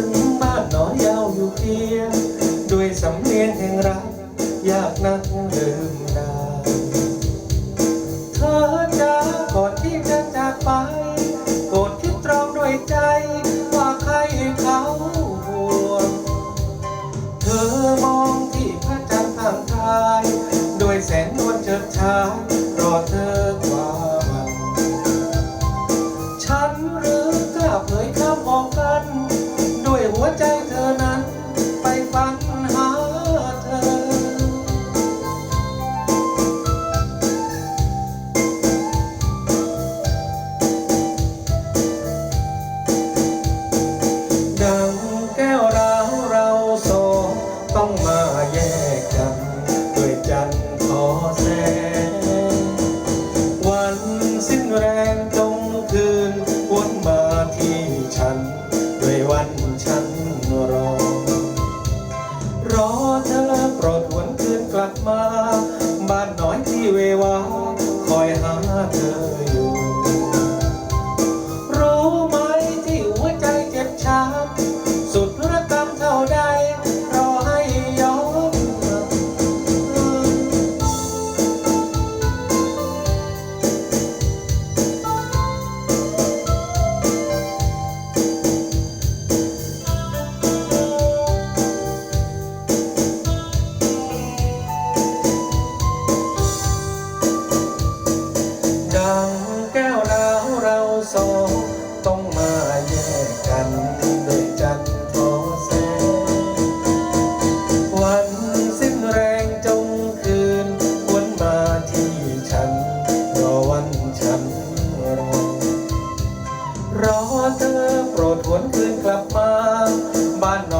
ึงบ้านน้อยยาวอยู่เพียง ด้วยสำเนียงแห่งรัก ยากนักลืมดาเธอจะก่อนที่จะจากไปโปรดคิดตรองด้วยใจ ว่าใครเขาห่วง เธอมองที่พระจันทร์ทางทาย ด้วยแสงนวลเฉิดฉายรอเธอกว่า รอเธอโปรดหวนคืนกลับมา บ้านน้อยที่เววาคอยหาเธออยู่ กันดยจักรขอแสง วันสิ้นแรงจงคืนวนมาที่ฉัน รอวันฉันรอ รอเธอโปรดหวนคืนกลับมา บ้านนอน